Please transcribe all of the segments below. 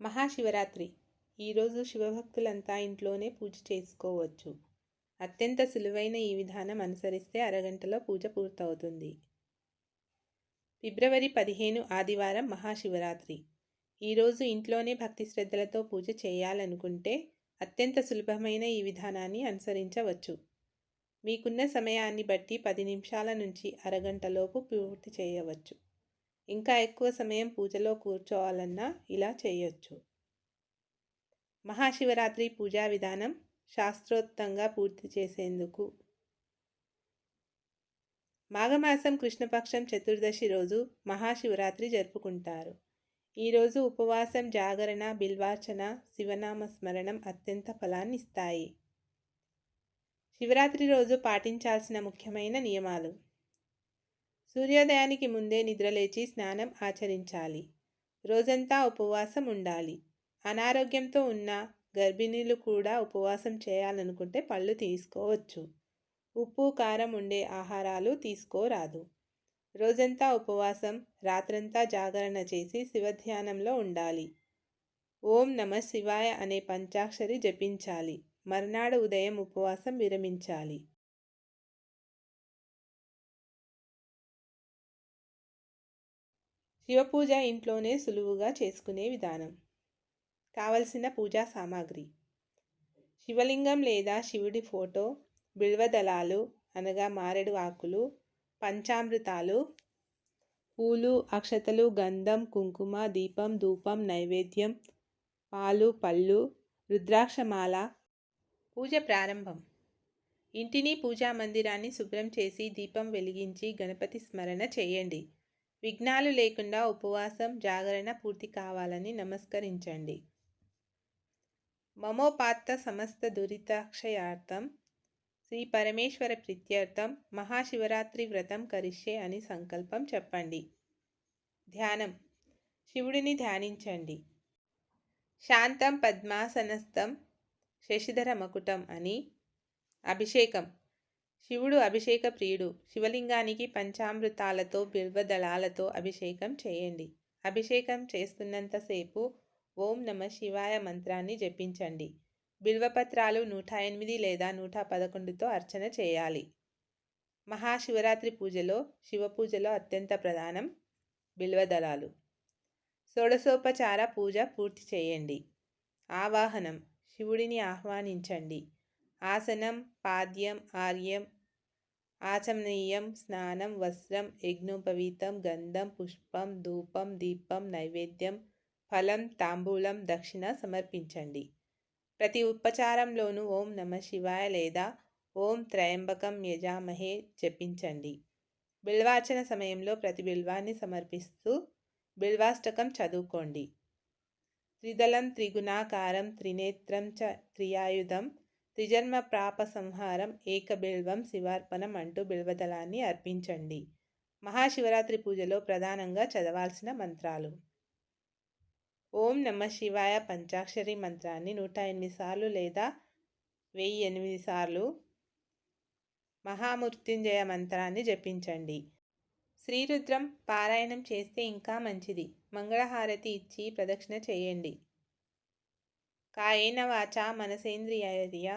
మహాశివరాత్రి. ఈరోజు శివభక్తులంతా ఇంట్లోనే పూజ చేసుకోవచ్చు. అత్యంత సులువైన ఈ విధానం అనుసరిస్తే అరగంటలో పూజ పూర్తవుతుంది. ఫిబ్రవరి పదిహేను ఆదివారం మహాశివరాత్రి. ఈరోజు ఇంట్లోనే భక్తి శ్రద్ధలతో పూజ చేయాలనుకుంటే అత్యంత సులభమైన ఈ విధానాన్ని అనుసరించవచ్చు. మీకున్న సమయాన్ని బట్టి పది నిమిషాల నుంచి అరగంటలోపు పూర్తి చేయవచ్చు. ఇంకా ఎక్కువ సమయం పూజలో కూర్చోవాలన్నా ఇలా చేయొచ్చు. మహాశివరాత్రి పూజా విధానం శాస్త్రోక్తంగా పూర్తి చేసేందుకు. మాఘమాసం కృష్ణపక్షం చతుర్దశి రోజు మహాశివరాత్రి జరుపుకుంటారు. ఈరోజు ఉపవాసం జాగరణ బిల్వార్చన శివనామ స్మరణం అత్యంత ఫలాన్ని ఇస్తాయి. శివరాత్రి రోజు పాటించాల్సిన ముఖ్యమైన నియమాలు. సూర్యోదయానికి ముందే నిద్రలేచి స్నానం ఆచరించాలి. రోజంతా ఉపవాసం ఉండాలి. అనారోగ్యంతో ఉన్న గర్భిణీలు కూడా ఉపవాసం చేయాలనుకుంటే పళ్ళు తీసుకోవచ్చు. ఉప్పు కారం ఉండే ఆహారాలు తీసుకోరాదు. రోజంతా ఉపవాసం రాత్రంతా జాగరణ చేసి శివధ్యానంలో ఉండాలి. ఓం నమ శివాయ అనే పంచాక్షరి జపించాలి. మర్నాడు ఉదయం ఉపవాసం విరమించాలి. శివపూజ ఇంట్లోనే సులువుగా చేసుకునే విధానం. కావలసిన పూజా సామాగ్రి. శివలింగం లేదా శివుడి ఫోటో బిల్వదళాలు అనగా మారెడు ఆకులు పంచామృతాలు పూలు అక్షతలు గంధం కుంకుమ దీపం ధూపం నైవేద్యం పాలు పళ్ళు రుద్రాక్షమాల. పూజ ప్రారంభం. ఇంటిని పూజా మందిరాన్ని శుభ్రం చేసి దీపం వెలిగించి గణపతి స్మరణ చేయండి. విఘ్నాలు లేకుండా ఉపవాసం జాగరణ పూర్తి కావాలని నమస్కరించండి. మమోపాత్త సమస్త దురితాక్షయార్థం శ్రీ పరమేశ్వర ప్రీత్యర్థం మహాశివరాత్రి వ్రతం కరిష్యే అని సంకల్పం చెప్పండి. ధ్యానం. శివుడిని ధ్యానించండి. శాంతం పద్మాసనస్థం శశిధర మకుటం అని అభిషేకం. శివుడు అభిషేక ప్రియుడు. శివలింగానికి పంచామృతాలతో బిల్వదళాలతో అభిషేకం చేయండి. అభిషేకం చేస్తున్నంతసేపు ఓం నమ శివాయ మంత్రాన్ని జపించండి. బిల్వపత్రాలు నూట ఎనిమిది లేదా నూట పదకొండుతో అర్చన చేయాలి. మహాశివరాత్రి పూజలో శివ పూజలో అత్యంత ప్రధానం బిల్వదళాలు. షోడశోపచార పూజ పూర్తి చేయండి. ఆవాహనం. శివుడిని ఆహ్వానించండి. ఆసనం పాద్యం ఆర్యం ఆచమనీయం స్నానం వస్త్రం యజ్ఞోపవీతం గంధం పుష్పం ధూపం దీపం నైవేద్యం ఫలం తాంబూలం దక్షిణ సమర్పించండి. ప్రతి ఉపచారంలోనూ ఓం నమ శివాయ లేదా ఓం త్రయంబకం యజామహే జపించండి. బిల్వార్చన సమయంలో ప్రతి బిల్వాన్ని సమర్పిస్తూ బిల్వాష్టకం చదువుకోండి. త్రిదళం త్రిగుణాకారం త్రినేత్రం చ త్రియాయుధం త్రిజన్మ ప్రాప సంహారం ఏకబిల్వం శివార్పణం అంటూ బిల్వదళాన్ని అర్పించండి. మహాశివరాత్రి పూజలో ప్రధానంగా చదవాల్సిన మంత్రాలు. ఓం నమ శివాయ పంచాక్షరి మంత్రాన్ని నూట ఎనిమిది సార్లు లేదా వెయ్యి ఎనిమిది సార్లు మహామృత్యుంజయ మంత్రాన్ని జపించండి. శ్రీరుద్రం పారాయణం చేస్తే ఇంకా మంచిది. మంగళహారతి ఇచ్చి ప్రదక్షిణ చేయండి. కాయేన వాచ మనసేంద్రియ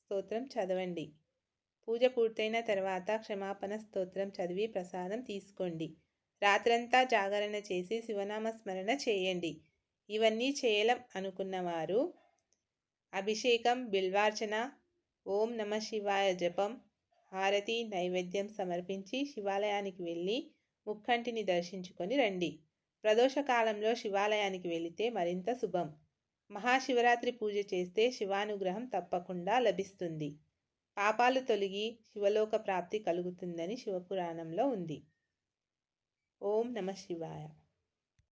స్తోత్రం చదవండి. పూజ పూర్తయిన తర్వాత క్షమాపణ స్తోత్రం చదివి ప్రసాదం తీసుకోండి. రాత్రంతా జాగరణ చేసి శివనామ స్మరణ చేయండి. ఇవన్నీ చేయలం అనుకున్నవారు అభిషేకం బిల్వార్చన ఓం నమ శివాయ జపం హారతి నైవేద్యం సమర్పించి శివాలయానికి వెళ్ళి ముక్కంటిని దర్శించుకొని రండి. ప్రదోషకాలంలో శివాలయానికి వెళితే మరింత శుభం. మహాశివరాత్రి పూజ చేస్తే శివానుగ్రహం తప్పకుండా లభిస్తుంది. పాపాలు తొలగి శివలోక ప్రాప్తి కలుగుతుందని శివపురాణంలో ఉంది. ఓం నమ శివాయ.